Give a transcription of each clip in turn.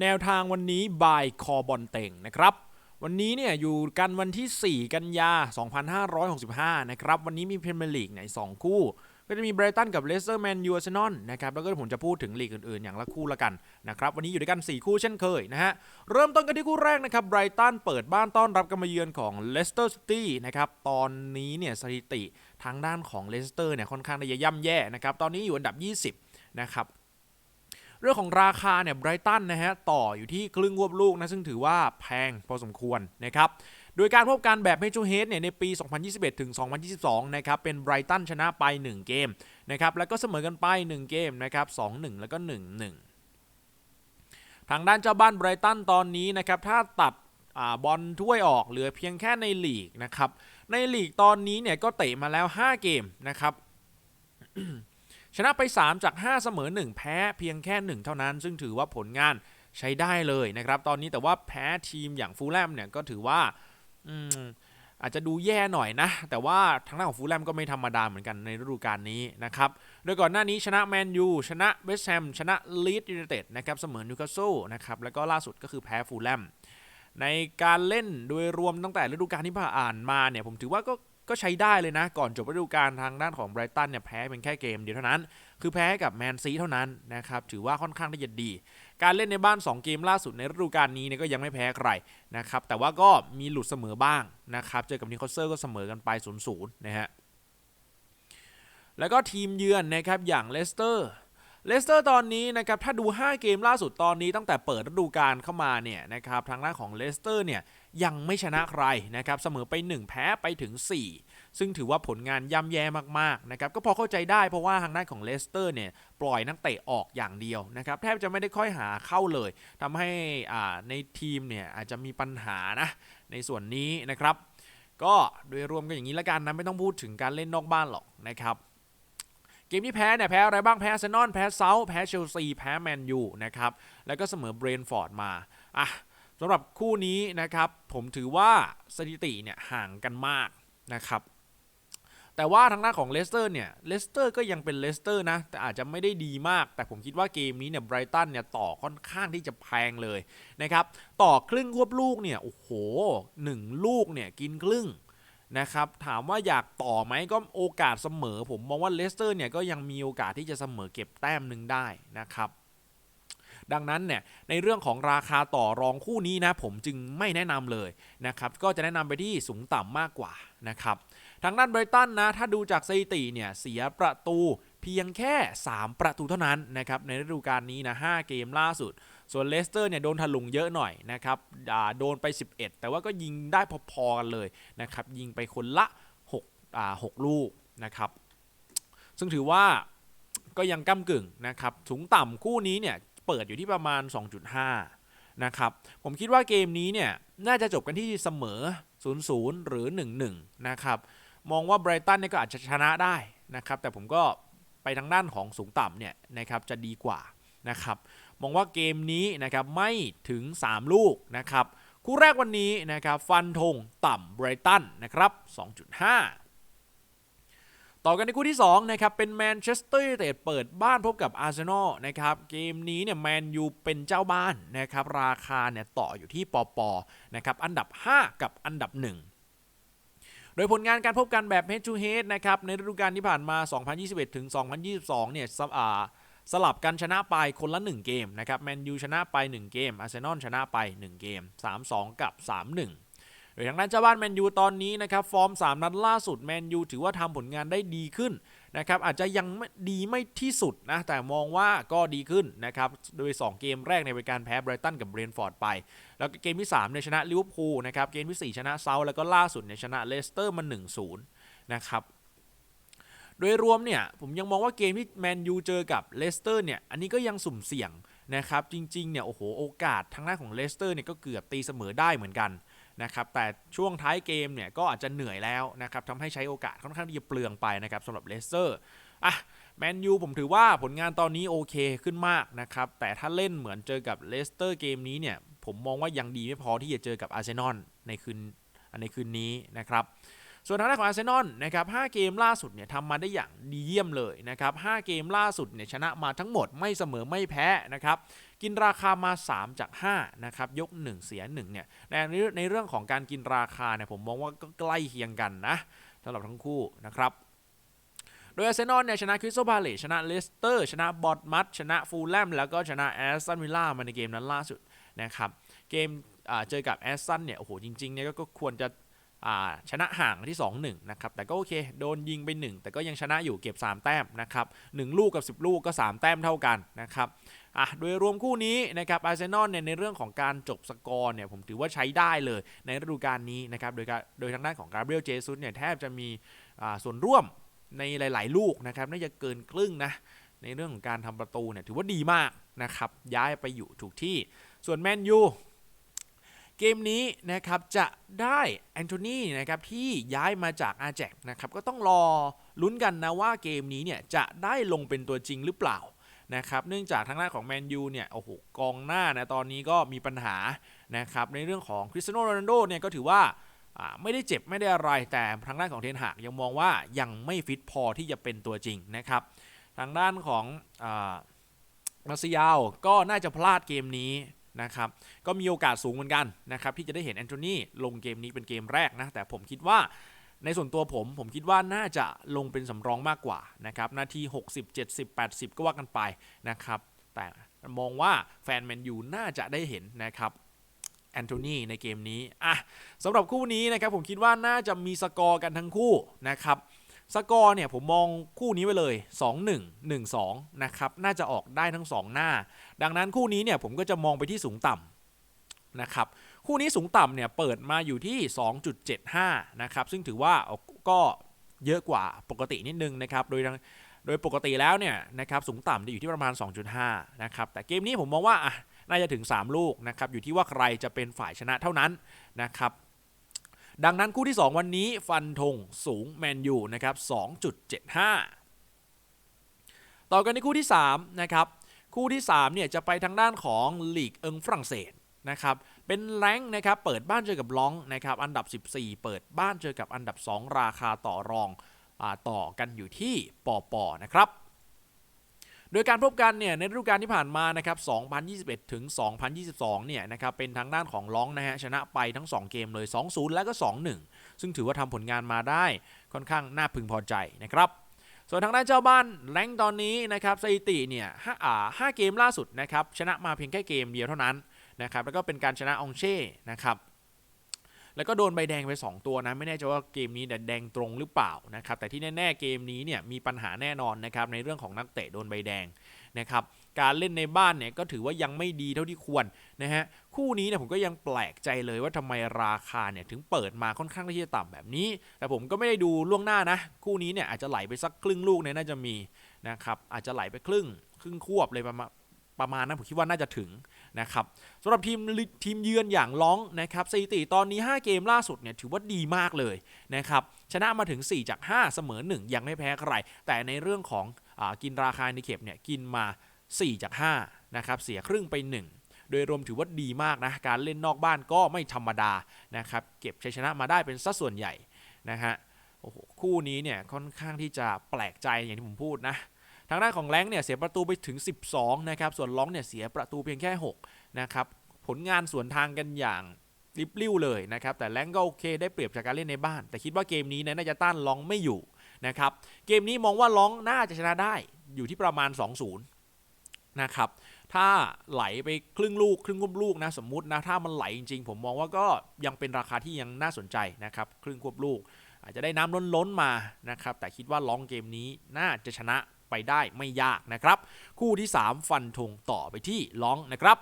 แนวทางวันนี้บายคอบอลเต็งนะครับ วันนี้เนี่ยอยู่กันวันที่ 4 กันยา 2565 นะครับ วันนี้มีพรีเมียร์ลีกใน2 คู่ ก็จะมีไบรตันกับเลสเตอร์แมนยูอาร์เซนอลนะครับ แล้วก็ผมจะพูดถึงลีกอื่นๆ อย่างละคู่ละกันนะครับ วันนี้อยู่ด้วยกัน 4 คู่เช่นเคยนะฮะ เริ่มต้นกันที่คู่แรกนะครับไบรตันเปิดบ้านต้อนรับการมาเยือนของเลสเตอร์ซิตี้นะครับ ตอนนี้เนี่ยสถิติทางด้านของเลสเตอร์เนี่ยค่อนข้างจะย่ำแย่นะครับ ตอนนี้อยู่อันดับ 20นะครับ เรื่องของราคาเนี่ยไบรตันนะฮะต่ออยู่ที่ครึ่งวบลูกนะซึ่งถือว่าแพงพอสมควรนะครับโดยการพบกันแบบเฮจูเฮดเนี่ยในปี 2021 ถึง 2022 นะครับ เป็นไบรตันชนะไป 1 เกมนะครับ แล้วก็เสมอกันไป 1 เกมนะครับ 2-1 แล้วก็ 1-1 ทางด้านเจ้าบ้านไบรตันตอนนี้นะครับ ถ้าตัดอบอลถ้วยออกเหลือเพียงแค่ในลีกนะครับ ในลีกตอนนี้เนี่ยก็เตะมาแล้ว 5 เกมนะครับ ชนะไป 3 จาก 5 เสมอ 1 แพ้เพียงแค่ 1 เท่านั้น ซึ่งถือว่าผลงานใช้ได้เลยนะครับ ตอนนี้แต่ว่าแพ้ทีมอย่างฟูลแลมเนี่ยก็ถือว่าอาจจะดูแย่หน่อยนะ แต่ว่าทางด้านของฟูลแลมก็ไม่ธรรมดาเหมือนกันในฤดูกาลนี้นะครับ โดยก่อนหน้านี้ชนะแมนยูชนะเวสต์แฮมชนะลีดยูไนเต็ดนะครับเสมอนิวคาสเซิลนะครับแล้วก็ล่าสุดก็คือแพ้ฟูลแลมในการเล่นโดยรวมตั้งแต่ฤดูกาลที่ผ่านมาเนี่ยผมถือว่าก็ ก็ใช้ได้เลยนะ ก่อนจบฤดูกาลทางด้านของไบรตันเนี่ยแพ้เป็นแค่เกมเดียวเท่านั้น คือแพ้กับแมนซีเท่านั้นนะครับ ถือว่าค่อนข้างที่จะดี การเล่นในบ้าน 2 เกมล่าสุดในฤดูกาลนี้เนี่ยก็ยังไม่แพ้ใครนะครับ แต่ว่าก็มีหลุดเสมอบ้างนะครับ เจอกับนิโคเซอร์ก็เสมอกันไป0ูนย์นะฮะ แล้วก็ทีมเยือนนะครับอย่างเลสเตอร์เลสเตอร์ตอนนี้นะครับถ้าดู 5 เกมล่าสุดตอนนี้ตั้งแต่เปิดฤดูกาลเข้ามาเนี่ยนะครับทางด้านของเลสเตอร์เนี่ย ยังไม่ชนะใครนะครับเสมอไป 1 แพ้ไปถึง 4 ซึ่งถือว่าผลงานย่ำแย่มากๆนะครับก็พอเข้าใจได้เพราะว่าทางด้านของเลสเตอร์เนี่ยปล่อยนักเตะออกอย่างเดียวนะครับแทบจะไม่ได้ค่อยหาเข้าเลยทำให้อ่าในทีมเนี่ยอาจจะมีปัญหานะในส่วนนี้นะครับ ก็โดยรวมกันอย่างนี้ละกันนะไม่ต้องพูดถึงการเล่นนอกบ้านหรอกนะครับเกมที่แพ้เนี่ยแพ้อะไรบ้างแพ้เซนอลแพ้เซาท์แพ้เชลซีแพ้แมนยูนะครับแล้วก็เสมอเบรนฟอร์ดมาอะ สำหรับคู่นี้นะครับผมถือว่าสถิติเนี่ยห่างกันมากนะครับ แต่ว่าทางด้านของเลสเตอร์เนี่ยเลสเตอร์ก็ยังเป็นเลสเตอร์นะ แต่อาจจะไม่ได้ดีมาก แต่ผมคิดว่าเกมนี้เนี่ยไบรตันเนี่ยต่อค่อนข้างที่จะแพงเลยนะครับ ต่อครึ่งควบลูกเนี่ยโอ้โหหนึ่งลูกเนี่ยกินครึ่งนะครับถามว่าอยากต่อไหมก็โอกาสเสมอ ผมมองว่าเลสเตอร์เนี่ยก็ยังมีโอกาสที่จะเสมอเก็บแต้มหนึ่งได้นะครับ ดังนั้นเนี่ยในเรื่องของราคาต่อรองคู่นี้นะผมจึงไม่แนะนำเลยนะครับก็จะแนะนำไปที่สูงต่ำมากกว่านะครับทางด้านไบรตันนะถ้าดูจากสถิติเนี่ยเสียประตูเพียงแค่ 3 ประตูเท่านั้นนะครับในฤดูกาลนี้นะ5เกมล่าสุด ส่วนเลสเตอร์เนี่ยโดนถลุงเยอะหน่อยนะครับโดนไป 11 แต่ว่าก็ยิงได้พอๆกันเลยนะครับยิงไปคนละ6อ่า6ลูกนะครับซึ่งถือว่าก็ยังก้ากึ่งนะครับสูงต่ำคู่นี้เนี่ย เปิดอยู่ที่ประมาณ 2.5 นะครับ ผมคิดว่าเกมนี้เนี่ย น่าจะจบกันที่เสมอ 0-0 หรือ 1-1 นะครับ มองว่าไบรตันเนี่ยก็อาจจะชนะได้นะครับ แต่ผมก็ไปทางด้านของสูงต่ำเนี่ยนะครับจะดีกว่านะครับ มองว่าเกมนี้นะครับไม่ถึง 3 ลูกนะครับ คู่แรกวันนี้นะครับฟันธงต่ำไบรตันนะครับ 2.5 ต่อกันในคู่ที่ 2 นะครับ เป็นแมนเชสเตอร์ยูไนเต็ดเปิดบ้านพบกับอาร์เซนอลนะครับ เกมนี้เนี่ยแมนยูเป็นเจ้าบ้านนะครับ ราคาเนี่ยต่ออยู่ที่ปอปอนะครับ อันดับ 5 กับอันดับ1โดยผลงานการพบกันแบบ head to head นะครับในฤดูกาลที่ผ่านมา 2021 ถึง 2022 เนี่ยสอ่าสลับกันชนะไปคนละ 1 เกมนะครับแมนยูชนะไป 1 เกมอาร์เซนอลชนะไป 1 เกม 3-2 กับ 3-1 โดยทางด้านเจ้าบ้านแมนยูตอนนี้นะครับฟอร์ม 3 นัดล่าสุดแมนยูถือว่าทำผลงานได้ดีขึ้นนะครับอาจจะยังไม่ดีไม่ที่สุดนะแต่มองว่าก็ดีขึ้นนะครับโดย 2 เกมแรกในการแพ้ไบรตันกับเบรนฟอร์ดไป แล้วก็เกมที่3เนี่ยชนะลิเวอร์พูลนะครับเกมที่ 4 ชนะเซาแล้วก็ล่าสุดเนี่ยชนะเลสเตอร์มา1-0นะครับโดยรวมเนี่ยผมยังมองว่าเกมที่แมนยูเจอกับเลสเตอร์เนี่ยอันนี้ก็ยังสุ่มเสี่ยงนะครับจริงๆเนี่ยโอ้โหโอกาสทางด้านของเลสเตอร์เนี่ยก็เกือบตีเสมอได้เหมือนกัน นะครับแต่ช่วงท้ายเกมเนี่ยก็อาจจะเหนื่อยแล้วนะครับทำให้ใช้โอกาสค่อนข้างที่จะเปลืองไปนะครับสำหรับเลสเตอร์อะแมนยูผมถือว่าผลงานตอนนี้โอเคขึ้นมากนะครับ แต่ถ้าเล่นเหมือนเจอกับเลสเตอร์เกมนี้เนี่ย ผมมองว่ายังดีไม่พอที่จะเจอกับอาร์เซนอลในคืนในคืนนี้นะครับ ส่วนทางด้านของอาร์เซนอลนะครับ5เกมล่าสุดเนี่ยทำมาได้อย่างดีเยี่ยมเลยนะครับ5เกมล่าสุดเนี่ยชนะมาทั้งหมดไม่เสมอไม่แพ้นะครับกินราคามา 3 จาก 5 นะครับ ยก 1 เสีย 1 เนี่ยในในเรื่องของการกินราคาเนี่ยผมมองว่าก็ใกล้เคียงกันนะสำหรับทั้งคู่นะครับโดยอาร์เซนอลเนี่ยชนะคริสตัลพาเลชนะเลสเตอร์ ชนะบอร์ดมัตชนะฟูลแลมแล้วก็ชนะแอสตันวิลล่ามาในเกมนั้นล่าสุดนะครับ เกมเจอกับแอสตันเนี่ย โอ้โห จริงๆเนี่ยก็ควรจะ ชนะห่างที่ 2-1 นะครับ แต่ก็โอเค โดนยิงไป 1 แต่ก็ยังชนะอยู่เก็บ 3 แต้มนะครับ 1 ลูกกับ 10 ลูกก็ 3 แต้มเท่ากันนะครับอะโดยรวมคู่นี้นะครับอาร์เซนอลเนี่ยในเรื่องของการจบสกอร์เนี่ยผมถือว่าใช้ได้เลยในฤดูกาลนี้นะครับ โดยโดยทางด้านของกาเบรียลเจซุสเนี่ยแทบจะมีส่วนร่วมในหลาย ๆ ลูกนะครับน่าจะเกินครึ่งนะในเรื่องของการทำประตูเนี่ยถือว่าดีมากนะครับย้ายไปอยู่ถูกที่ส่วนแมนยู เกมนี้นะครับจะได้แอนโทนีนะครับที่ย้ายมาจากอาแจกนะครับก็ต้องรอลุ้นกันนะว่าเกมนี้เนี่ยจะได้ลงเป็นตัวจริงหรือเปล่านะครับเนื่องจากทางด้านของแมนยูเนี่ยโอ้โหกองหน้านะตอนนี้ก็มีปัญหานะครับในเรื่องของคริสเตียโนโรนัลโดเนี่ยก็ถือว่าไม่ได้เจ็บไม่ได้อะไรแต่ทางด้านของเทนหากยังมองว่ายังไม่ฟิตพอที่จะเป็นตัวจริงนะครับ ทางด้านของอมาซิยาวก็น่าจะพลาดเกมนี้ นะครับก็มีโอกาสสูงเหมือนกันนะครับที่จะได้เห็นแอนโทนีลงเกมนี้เป็นเกมแรกนะแต่ผมคิดว่าในส่วนตัวผมผมคิดว่าน่าจะลงเป็นสำรองมากกว่านะครับนาที 60 70 80 ก็ว่ากันไปนะครับแต่มองว่าแฟนแมนยูน่าจะได้เห็นนะครับแอนโทนีในเกมนี้อะสำหรับคู่นี้นะครับผมคิดว่าน่าจะมีสกอร์กันทั้งคู่นะครับ สกอร์เนี่ยผมมองคู่นี้ไว้เลย 2-1 1-2 นะครับ น่าจะออกได้ทั้ง 2 หน้า ดังนั้นคู่นี้เนี่ยผมก็จะมองไปที่สูงต่ำนะครับ คู่นี้สูงต่ำเนี่ยเปิดมาอยู่ที่ 2.75 นะครับ ซึ่งถือว่าก็เยอะกว่าปกตินิดนึงนะครับ โดยโดยปกติแล้วเนี่ยนะครับสูงต่ำจะอยู่ที่ประมาณ 2.5 นะครับ แต่เกมนี้ผมมองว่าอะน่าจะถึง 3 ลูกนะครับ อยู่ที่ว่าใครจะเป็นฝ่ายชนะเท่านั้นนะครับ ดังนั้นคู่ที่ 2 วันนี้ฟันธงสูงแมนยูนะครับ 2.75 ต่อกันในคู่ที่3นะครับคู่ที่3เนี่ยจะไปทางด้านของลีกเอิงฝรั่งเศสนะครับเป็นแรงนะครับเปิดบ้านเจอกับล้องนะครับอันดับ 14 เปิดบ้านเจอกับอันดับ 2 ราคาต่อรองอต่อกันอยู่ที่ปอปอนะครับ โดยการพบกันเนี่ยในฤดูกาลที่ผ่านมานะครับ 2021 ถึง 2022 เนี่ยนะครับเป็นทางด้านของล้องนะฮะชนะไปทั้ง 2 เกมเลย 2-0 แล้วก็ 2-1 ซึ่งถือว่าทำผลงานมาได้ค่อนข้างน่าพึงพอใจนะครับส่วนทางด้านเจ้าบ้านแรงตอนนี้นะครับสถิติเนี่ยห้าอ่าห้าเกมล่าสุดนะครับชนะมาเพียงแค่เกมเดียวเท่านั้นนะครับแล้วก็เป็นการชนะองเช่นะครับ แล้วก็โดนใบแดงไป 2 ตัวนะ ไม่แน่ใจว่าเกมนี้แดงตรงหรือเปล่านะครับ แต่ที่แน่ๆเกมนี้เนี่ยมีปัญหาแน่นอนนะครับในเรื่องของนักเตะโดนใบแดงนะครับ การเล่นในบ้านเนี่ยก็ถือว่ายังไม่ดีเท่าที่ควรนะฮะ คู่นี้เนี่ยผมก็ยังแปลกใจเลยว่าทำไมราคาเนี่ยถึงเปิดมาค่อนข้างที่จะต่ำแบบนี้ แต่ผมก็ไม่ได้ดูล่วงหน้านะ คู่นี้เนี่ยอาจจะไหลไปสักครึ่งลูกเนี่ยน่าจะมีนะครับ อาจจะไหลไปครึ่งครึ่งควบเลยประมาณ ประมาณนั้นผมคิดว่าน่าจะถึงนะครับสำหรับทีมทีมเยือนอย่างล้องนะครับสถิติตอนนี้ 5 เกมล่าสุดเนี่ยถือว่าดีมากเลยนะครับชนะมาถึง 4 จาก 5 เสมอ 1 ยังไม่แพ้ใคร แต่ในเรื่องของอกินราคาในเข็บเนี่ยกินมา 4 จาก5นะครับเสียครึ่งไป 1โดยรวมถือว่าดีมากนะ การเล่นนอกบ้านก็ไม่ธรรมดานะครับ เก็บชัยชนะมาได้เป็นสัดส่วนใหญ่นะฮะ โอ้โห คู่นี้เนี่ยค่อนข้างที่จะแปลกใจอย่างที่ผมพูดนะ ทางด้านของแรงเนี่ยเสียประตูไปถึง 12 นะครับ ส่วนล้องเนี่ยเสียประตูเพียงแค่ 6 นะครับ ผลงานสวนทางกันอย่างริบลิ่วเลยนะครับ แต่แรงก็โอเคได้เปรียบจากการเล่นในบ้าน แต่คิดว่าเกมนี้นยน่าจะต้านล้องไม่อยู่นะครับ เกมนี้มองว่าล้องน่าจะชนะได้อยู่ที่ประมาณ 2-0 นะครับถ้าไหลไปครึ่งลูกครึ่งควบลูกนะสมมตินะถ้ามันไหลจริงๆ ผมมองว่าก็ยังเป็นราคาที่ยังน่าสนใจนะครับครึ่งควบลูก อาจจะได้น้ำล้นล้นๆมานะครับแต่คิดว่าล้องเกมนี้น่าจะชนะ ไปได้ไม่ยากนะครับ คู่ที่ 3 ฟันธงต่อไปที่ล้องนะครับ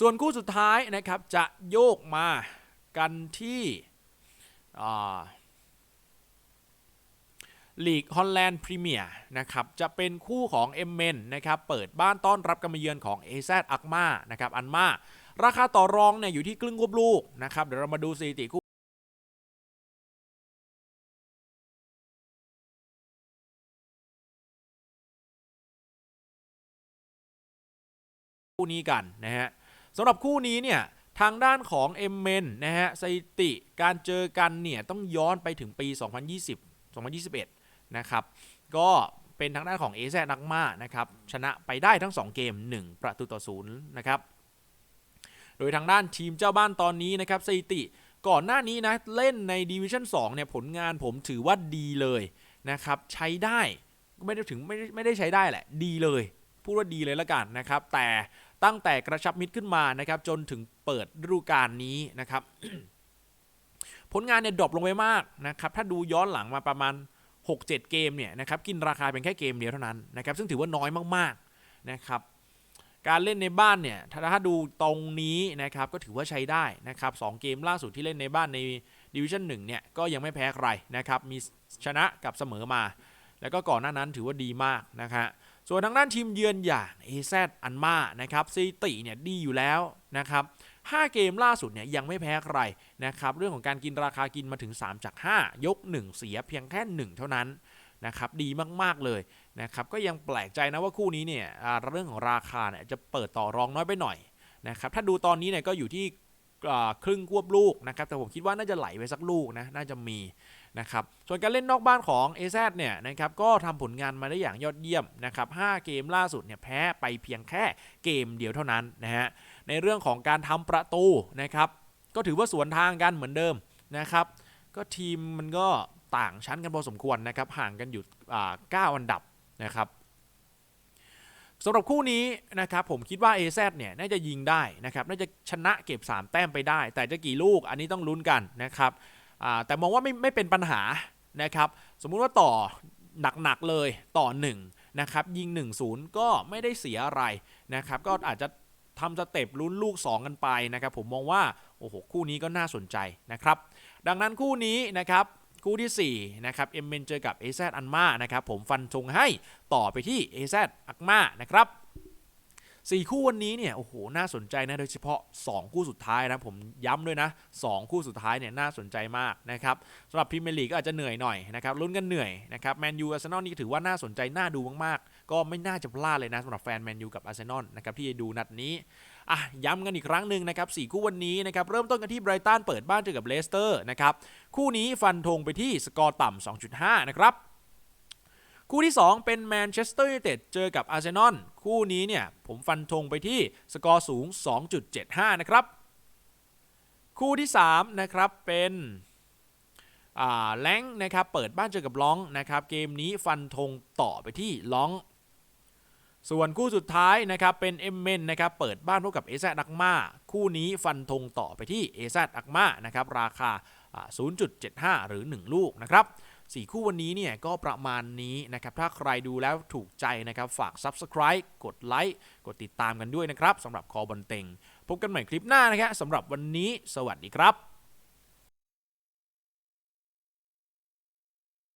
ส่วนคู่สุดท้ายนะครับจะโยกมากันที่ลีกฮอลแลนด์พรีเมียร์นะครับจะเป็นคู่ของเอ็มเมนนะครับเปิดบ้านต้อนรับการมาเยือนของเอซอักมานะครับอันมาราคาต่อรองเนี่ยอยู่ที่ครึ่งควบลูกนะครับเดี๋ยวเรามาดูสถิติคู่ นี้กันนะฮะสำหรับคู่นี้เนี่ยทางด้านของเอมเมนนะฮะสถิติการเจอกันเนี่ยต้องย้อนไปถึงปี 2020 2021 นะครับ ก็เป็นทางด้านของเอแซนักมานะครับ ชนะไปได้ทั้ง 2 เกม 1 ประตูต่อศูนย์นะครับ โดยทางด้านทีมเจ้าบ้านตอนนี้นะครับสถิติก่อนหน้านี้นะ เล่นในดิวิชั่น2เนี่ยผลงานผมถือว่าดีเลยนะครับ ใช้ได้ไม่ได้ถึงไม่ได้ไม่ได้ใช้ได้แหละ ดีเลย พูดว่าดีเลยละกันนะครับ แต่ ตั้งแต่กระชับมิตรขึ้นมานะครับจนถึงเปิดฤดูกาลนี้นะครับผลงานเนี่ยดรอปลงไปมากนะครับถ้าดูย้อนหลังมาประมาณ 6-7 เกมเนี่ยนะครับกินราคาเป็นแค่เกมเดียวเท่านั้นนะครับซึ่งถือว่าน้อยมากๆนะครับการเล่นในบ้านเนี่ยถ้าถ้าดูตรงนี้นะครับก็ถือว่าใช้ได้นะครับสองเกมล่าสุดที่เล่นในบ้านในดิวิชั่น1เนี่ยก็ยังไม่แพ้ใครนะครับมีชนะกับเสมอมา แล้วก็ก่อนหน้านั้นถือว่าดีมากนะครับ ส่วนทางด้านทีมเยือนอย่าง AZ อันมานะครับสถิติเนี่ยดีอยู่แล้วนะครับ5เกมล่าสุดเนี่ยยังไม่แพ้ใครนะครับเรื่องของการกินราคากินมาถึง 3 จาก 5 ยก 1 เสียเพียงแค่ 1 เท่านั้นนะครับดีมากๆเลยนะครับก็ยังแปลกใจนะว่าคู่นี้เนี่ยเรื่องของราคาเนี่ยจะเปิดต่อรองน้อยไปหน่อยนะครับถ้าดูตอนนี้เนี่ยก็อยู่ที่ ครึ่งควบลูกนะครับแต่ผมคิดว่าน่าจะไหลไปสักลูกนะน่าจะมีนะครับส่วนการเล่นนอกบ้านของ AZ เนี่ยนะครับก็ทำผลงานมาได้อย่างยอดเยี่ยมนะครับ5เกมล่าสุดเนี่ยแพ้ไปเพียงแค่เกมเดียวเท่านั้นนะฮะในเรื่องของการทำประตูนะครับก็ถือว่าสวนทางกันเหมือนเดิมนะครับก็ทีมมันก็ต่างชั้นกันพอสมควรนะครับห่างกันอยู่9อันดับนะครับ สำหรับคู่นี้นะครับผมคิดว่า AZ เนี่ยน่าจะยิงได้นะครับน่าจะชนะเก็บ 3 แต้มไปได้ แต่จะกี่ลูกอันนี้ต้องลุ้นกันนะครับแต่มองว่าไม่ไม่เป็นปัญหานะครับสมมุติว่าต่อหนักๆเลยต่อ 1 นะครับ ยิง 1-0 ก็ไม่ได้เสียอะไรนะครับก็อาจจะทำสเต็ปลุ้นลูก 2 กันไปนะครับผมมองว่า โอ้โห คู่นี้ก็น่าสนใจนะครับ ดังนั้นคู่นี้นะครับ คู่ที่ 4 นะครับเอ็มเมนเจอกับ AZ อันมานะครับผมฟันธงให้ต่อไปที่ AZ อักมานะครับ4คู่วันนี้เนี่ยโอ้โหน่าสนใจนะโดยเฉพาะ 2 คู่สุดท้ายนะผมย้ำด้วยนะ 2 คู่สุดท้ายเนี่ยน่าสนใจมากนะครับสำหรับพรีเมียร์ลีกก็อาจจะเหนื่อยหน่อยนะครับลุ้นกันเหนื่อยนะครับแมนยูอาร์เซนอลนี่ถือว่าน่าสนใจน่าดูมากๆ ก็ไม่น่าจะพลาดเลยนะสำหรับแฟนแมนยูกับอาร์เซนอลนะครับที่จะดูนัดนี้อะย้ำกันอีกครั้งหนึ่งนะครับ4คู่วันนี้นะครับเริ่มต้นกันที่ไบรตันเปิดบ้านเจอกับเลสเตอร์นะครับ คู่นี้ฟันธงไปที่สกอร์ต่ำ 2.5 นะครับ คู่ที่ 2 เป็นแมนเชสเตอร์ยูไนเต็ดเจอกับอาร์เซนอลคู่นี้เนี่ยผมฟันธงไปที่สกอร์สูง 2.75 นะครับ คู่ที่ 3 นะครับเป็นอ่าแลงนะครับเปิดบ้านเจอกับล้องนะครับเกมนี้ฟันธงต่อไปที่ล้องส่วนคู่สุดท้ายนะครับเป็นเอ็มเมนนะครับเปิดบ้านพบกับเอซอักมาคู่นี้ฟันธงต่อไปที่เอซอักมานะครับราคา 0.75 หรือ 1 ลูกนะครับสี่คู่วันนี้เนี่ยก็ประมาณนี้นะครับ ถ้าใครดูแล้วถูกใจนะครับ ฝาก Subscribe กดไลค์กดติดตามกันด้วยนะครับสำหรับคอบอลเต็ง พบกันใหม่คลิปหน้านะครับสำหรับวันนี้ สวัสดีครับ